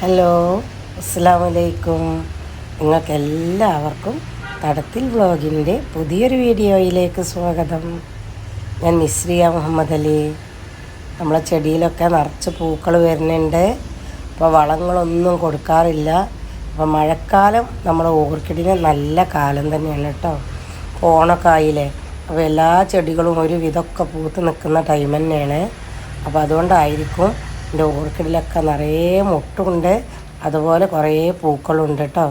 Hello അസ്സാം വലൈക്കും നിങ്ങൾക്ക് എല്ലാവർക്കും തടത്തിൽ വ്ളോഗിന്റെ പുതിയൊരു വീഡിയോയിലേക്ക് സ്വാഗതം. ഞാൻ നിസ്രിയ മുഹമ്മദ് അലി. നമ്മളെ ചെടിയിലൊക്കെ നിറച്ച് പൂക്കൾ വരുന്നുണ്ട്. അപ്പോൾ വളങ്ങളൊന്നും കൊടുക്കാറില്ല. അപ്പോൾ മഴക്കാലം നമ്മുടെ ഓർക്കിഡിന് നല്ല കാലം തന്നെയാണ് കേട്ടോ. ഓണൊക്കെ അപ്പോൾ എല്ലാ ചെടികളും ഒരു വിധമൊക്കെ പൂത്ത് നിൽക്കുന്ന ടൈം തന്നെയാണ്. അപ്പോൾ അതുകൊണ്ടായിരിക്കും എന്റെ ഓർക്കിഡിലൊക്കെ നിറയെ മുട്ടുണ്ട് അതുപോലെ കുറേ പൂക്കളുണ്ട് കേട്ടോ.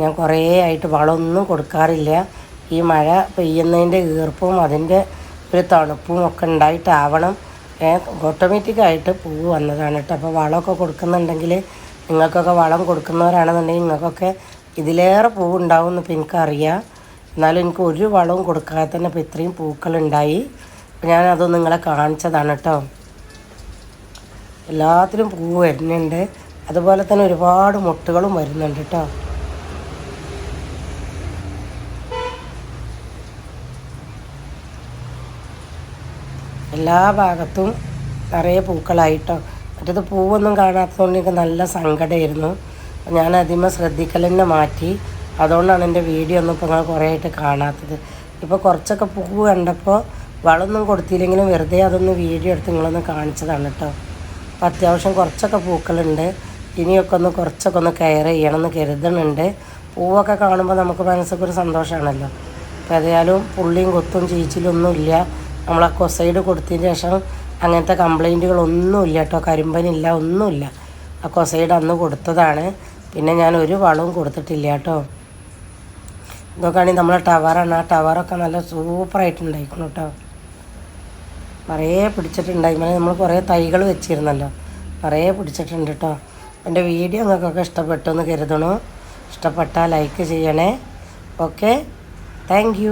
ഞാൻ കുറേ ആയിട്ട് വളമൊന്നും കൊടുക്കാറില്ല. ഈ മഴ പെയ്യുന്നതിന്റെ ഈർപ്പും അതിന്റെ ഒരു തണുപ്പും ഒക്കെ ഉണ്ടായിട്ടാവണം. ഓട്ടോമാറ്റിക്കായിട്ട് പൂവ് വന്നതാണ് കേട്ടോ. അപ്പോൾ വളമൊക്കെ കൊടുക്കുന്നുണ്ടെങ്കിൽ നിങ്ങൾക്കൊക്കെ വളം കൊടുക്കുന്നവരാണെന്നുണ്ടെങ്കിൽ നിങ്ങൾക്കൊക്കെ ഇതിലേറെ പൂവ് ഉണ്ടാവും എന്ന് ഇപ്പം എനിക്കറിയാം. എന്നാലും എനിക്ക് ഒരു വളവും കൊടുക്കാതെ തന്നെ ഇപ്പോൾ ഇത്രയും പൂക്കളുണ്ടായി. അപ്പോൾ ഞാനത് നിങ്ങളെ കാണിച്ചതാണ് കേട്ടോ. എല്ലാത്തിലും പൂവ് വരുന്നുണ്ട്. അതുപോലെ തന്നെ ഒരുപാട് മുട്ടുകളും വരുന്നുണ്ട് കേട്ടോ. എല്ലാ ഭാഗത്തും നിറയെ പൂക്കളായിട്ടോ മറ്റത് പൂവൊന്നും കാണാത്തതുകൊണ്ട് എനിക്ക് നല്ല സങ്കടമായിരുന്നു ഞാൻ അതിമ ശ്രദ്ധിക്കൽ തന്നെ മാറ്റി. അതുകൊണ്ടാണ് എന്റെ വീഡിയോ ഒന്നും ഇപ്പോൾ നിങ്ങൾ കുറേ ആയിട്ട് കാണാത്തത്. ഇപ്പോൾ കുറച്ചൊക്കെ പൂവ് കണ്ടപ്പോൾ വളമൊന്നും കൊടുത്തില്ലെങ്കിലും വെറുതെ അതൊന്ന് വീഡിയോ എടുത്ത് നിങ്ങളൊന്ന് കാണിച്ചതാണ് കേട്ടോ. അപ്പോൾ അത്യാവശ്യം കുറച്ചൊക്കെ പൂക്കളുണ്ട്. ഇനിയൊക്കെ ഒന്ന് കുറച്ചൊക്കെ ഒന്ന് കെയർ ചെയ്യണമെന്ന് കരുതുന്നുണ്ട്. പൂവൊക്കെ കാണുമ്പോൾ നമുക്ക് മനസ്സൊക്കെ ഒരു സന്തോഷമാണല്ലോ അപ്പോൾ ഏതായാലും പുള്ളിയും കൊത്തും ചീച്ചിലൊന്നും ഇല്ല നമ്മൾ ആ കൊസൈഡ് കൊടുത്തതിന് ശേഷം അങ്ങനത്തെ കംപ്ലൈന്റുകളൊന്നുമില്ല കേട്ടോ. കരിമ്പനില്ല ഒന്നുമില്ല. ആ കൊസൈഡ് അന്ന് കൊടുത്തതാണ്. പിന്നെ ഞാൻ ഒരു വളവും കൊടുത്തിട്ടില്ല കേട്ടോ. ഇതൊക്കെയാണെങ്കിൽ നമ്മളെ ടവറാണ് ആ ടവറൊക്കെ നല്ല സൂപ്പറായിട്ടുണ്ടായിരിക്കണം കേട്ടോ. നിറയെ പിടിച്ചിട്ടുണ്ടായി. ഇങ്ങനെ നമ്മൾ കുറേ തൈകൾ വെച്ചിരുന്നല്ലോ. കുറേ പിടിച്ചിട്ടുണ്ട് കേട്ടോ എന്റെ വീഡിയോ നിങ്ങൾക്കൊക്കെ ഇഷ്ടപ്പെട്ടു എന്ന് കരുതണു ഇഷ്ടപ്പെട്ടാൽ ലൈക്ക് ചെയ്യണേ. ഓക്കെ? താങ്ക്